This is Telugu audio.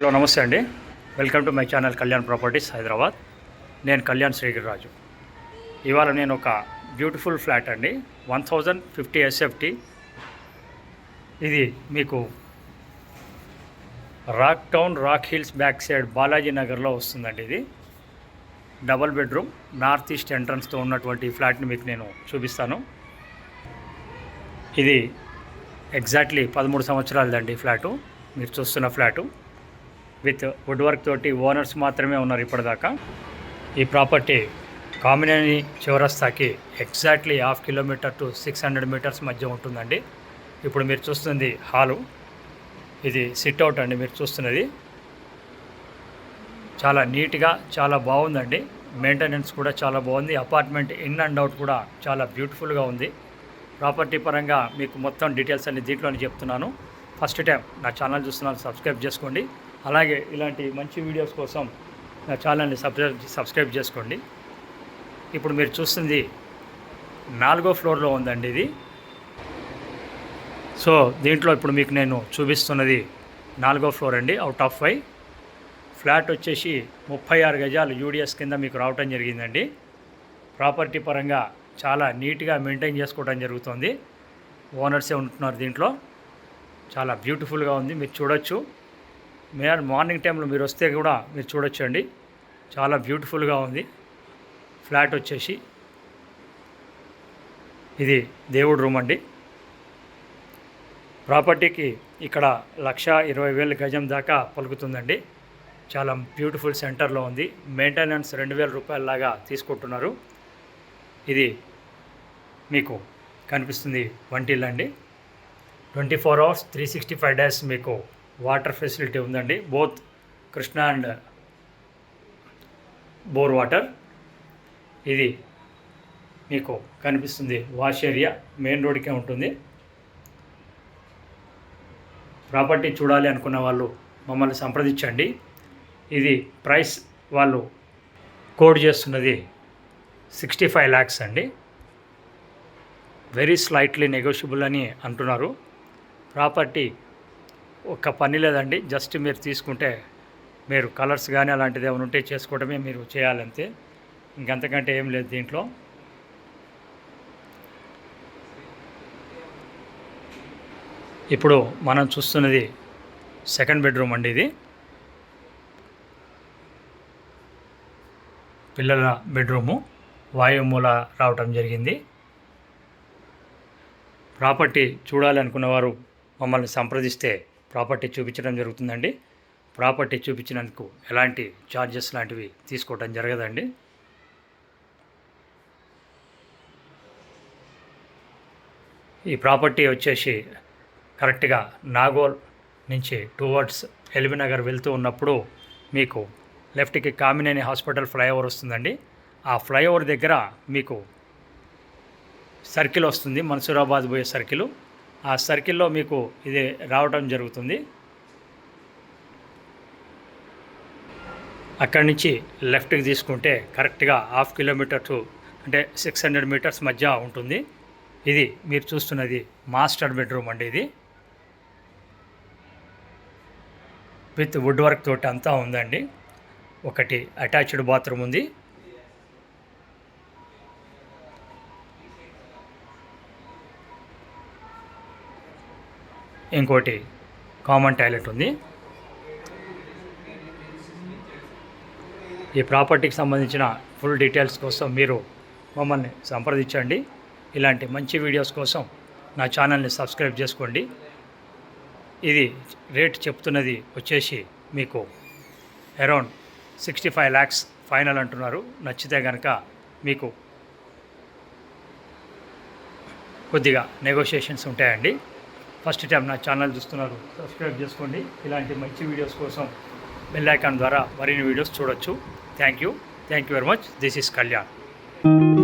హలో నమస్తే అండి. Welcome to my channel Kalyan properties Hyderabad నేను కళ్యాణ్ శ్రీగిరిరాజు ఇవాళ నేను ఒక బ్యూటిఫుల్ ఫ్లాట్ అండి. వన్ థౌజండ్ ఫిఫ్టీ ఎస్ఎఫ్టీ ఇది మీకు rock town rock hills back side Balaji నగర్లో వస్తుందండి ఇది. డబల్ బెడ్రూమ్ నార్త్ ఈస్ట్ ఎంట్రన్స్తో ఉన్నటువంటి ఫ్లాట్ని మీకు నేను చూపిస్తాను. ఇది ఎగ్జాక్ట్లీ పదమూడు సంవత్సరాలదండి ఫ్లాటు మీరు చూస్తున్న ఫ్లాటు విత్ వుడ్ వర్క్ తోటి ఓనర్స్ మాత్రమే ఉన్నారు ఇప్పటిదాకా. ఈ property Kamineni చివరస్తాకి exactly half kilometre to six hundred metres మధ్య ఉంటుందండి. ఇప్పుడు మీరు చూస్తుంది హాలు. ఇది సిట్ అవుట్ అండి మీరు చూస్తున్నది. చాలా నీట్గా చాలా బాగుందండి. మెయింటెనెన్స్ కూడా చాలా బాగుంది. అపార్ట్మెంట్ ఇన్ అండ్ అవుట్ కూడా చాలా బ్యూటిఫుల్గా ఉంది. ప్రాపర్టీ పరంగా మీకు మొత్తం డీటెయిల్స్ అన్ని దీంట్లోనే చెప్తున్నాను. ఫస్ట్ టైం నా ఛానల్ చూస్తున్నాను సబ్స్క్రైబ్ చేసుకోండి. అలాగే ఇలాంటి మంచి వీడియోస్ కోసం నా ఛానల్ని సబ్స్క్రైబ్ సబ్స్క్రైబ్ చేసుకోండి. ఇప్పుడు మీరు చూస్తుంది నాలుగో ఫ్లోర్లో ఉందండి ఇది. సో దీంట్లో ఇప్పుడు మీకు నేను చూపిస్తున్నది నాలుగో ఫ్లోర్ అండి అవుట్ ఆఫ్ ఫైవ్. ఫ్లాట్ వచ్చేసి ముప్పై ఆరు గజాలు యూడిఎస్ కింద మీకు రావటం జరిగిందండి. ప్రాపర్టీ పరంగా చాలా నీట్గా మెయింటైన్ చేసుకోవడం జరుగుతుంది. ఓనర్సే ఉంటున్నారు దీంట్లో. చాలా బ్యూటిఫుల్గా ఉంది మీరు చూడొచ్చు. మే మార్నింగ్ టైంలో మీరు వస్తే కూడా మీరు చూడొచ్చండి. చాలా బ్యూటిఫుల్గా ఉంది. ఫ్లాట్ వచ్చేసి ఇది దేవుడు రూమ్ అండి. ప్రాపర్టీకి ఇక్కడ లక్ష ఇరవై వేల గజం దాకా పలుకుతుందండి. చాలా బ్యూటిఫుల్ సెంటర్లో ఉంది. మెయింటెనెన్స్ రెండు వేల రూపాయలలాగా తీసుకుంటున్నారు. ఇది మీకు కనిపిస్తుంది వంటిల్లు అండి twenty four hours three sixty five days మీకు వాటర్ ఫెసిలిటీ ఉందండి. Both Krishna and bore water. ఇది మీకు కనిపిస్తుంది. వాష్ ఏరియా మెయిన్ రోడ్కే ఉంటుంది. ప్రాపర్టీ చూడాలి అనుకున్న వాళ్ళు మమ్మల్ని సంప్రదించండి. ఇది ప్రైస్ వాళ్ళు కోడ్ చేస్తున్నది సిక్స్టీ ఫైవ్ ల్యాక్స్ అండి. వెరీ స్లైట్లీ నెగోషియబుల్ అని అంటున్నారు. ప్రాపర్టీ ఒక పని లేదండి. జస్ట్ మీరు తీసుకుంటే మీరు కలర్స్ కానీ అలాంటిది ఏమైనా ఉంటే చేసుకోవడమే మీరు చేయాలంతే. ఇంకంతకంటే ఏం లేదు దీంట్లో. ఇప్పుడు మనం చూస్తున్నది సెకండ్ బెడ్రూమ్ అండి ఇది. పిల్లల బెడ్రూము. వాయుమూల రావటం జరిగింది. ప్రాపర్టీ చూడాలనుకున్న వారు మమ్మల్ని సంప్రదిస్తే ప్రాపర్టీ చూపించడం జరుగుతుందండి. ప్రాపర్టీ చూపించినందుకు ఎలాంటి ఛార్జెస్ లాంటివి తీసుకోవడం జరగదండి. ఈ ప్రాపర్టీ వచ్చేసి కరెక్ట్గా నాగోల్ నుంచి టువర్డ్స్ ఎల్బీనగర్ వెళ్తూ ఉన్నప్పుడు మీకు లెఫ్ట్కి కామినేని హాస్పిటల్ ఫ్లైఓవర్ వస్తుందండి. ఆ ఫ్లైఓవర్ దగ్గర మీకు సర్కిల్ వస్తుంది. మన్సూరాబాద్ పోయే సర్కిల్. ఆ సర్కిల్లో మీకు ఇది రావడం జరుగుతుంది. అక్కడి నుంచి లెఫ్ట్కి తీసుకుంటే కరెక్ట్గా హాఫ్ కిలోమీటర్ టు అంటే సిక్స్ హండ్రెడ్ మీటర్స్ మధ్య ఉంటుంది. ఇది మీరు చూస్తున్నది మాస్టర్ బెడ్రూమ్ అండి ఇది. విత్ వుడ్ వర్క్ తోటి అంతా ఉందండి. ఒకటి అటాచ్డ్ బాత్రూమ్ ఉంది. ఇంకోటి కామన్ టాయిలెట్ ఉంది. ఈ ప్రాపర్టీకి సంబంధించిన ఫుల్ డీటెయిల్స్ కోసం మీరు మమ్మల్ని సంప్రదించండి. ఇలాంటి మంచి వీడియోస్ కోసం నా ఛానల్ని సబ్స్క్రైబ్ చేసుకోండి. ఇది రేట్ చెప్తున్నది వచ్చేసి మీకు around sixty five lakhs final అంటున్నారు. నచ్చితే కనుక మీకు కొద్దిగా నెగోషియేషన్స్ ఉంటాయండి. ఫస్ట్ టైం నా ఛానల్ చూస్తున్నారు సబ్స్క్రైబ్ చేసుకోండి. ఇలాంటి మంచి వీడియోస్ కోసం బెల్ ఐకాన్ ద్వారా మరిన్ని వీడియోస్ చూడొచ్చు. Thank you thank you very much this is Kalyan